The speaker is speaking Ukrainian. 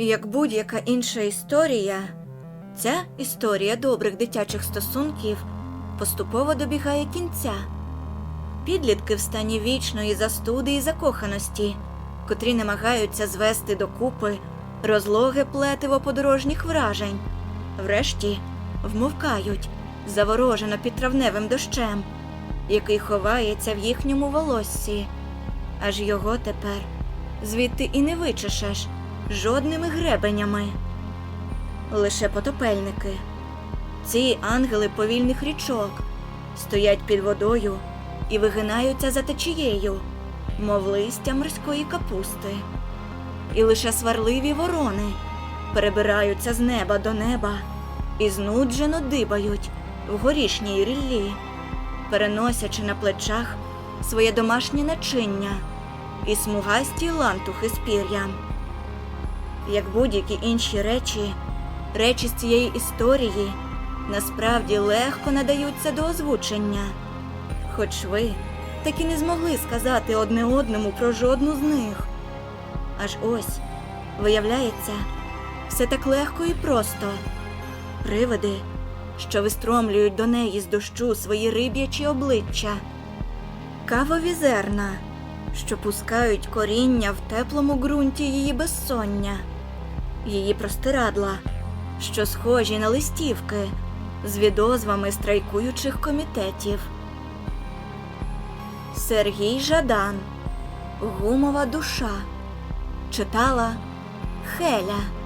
Як будь-яка інша історія, ця історія добрих дитячих стосунків поступово добігає кінця. Підлітки в стані вічної застуди і закоханості, котрі намагаються звести докупи розлоге плетиво подорожніх вражень, врешті вмовкають, заворожено під травневим дощем, який ховається в їхньому волоссі. Аж його тепер звідти і не вичешеш жодними гребенями. Лише потопельники. Ці ангели повільних річок стоять під водою і вигинаються за течією, мов листя морської капусти. І лише сварливі ворони перебираються з неба до неба і знуджено дибають в горішній ріллі, переносячи на плечах своє домашнє начиння і смугасті лантухи з пір'ям. Як будь-які інші речі, речі з цієї історії насправді легко надаються до озвучення. Хоч ви так і не змогли сказати одне одному про жодну з них. Аж ось, виявляється, все так легко і просто. Привиди, що вистромлюють до неї з дощу свої риб'ячі обличчя, кавові зерна, що пускають коріння в теплому ґрунті її безсоння, її простирадла, що схожі на листівки з відозвами страйкуючих комітетів. Сергій Жадан Гумова душа читала Хеля.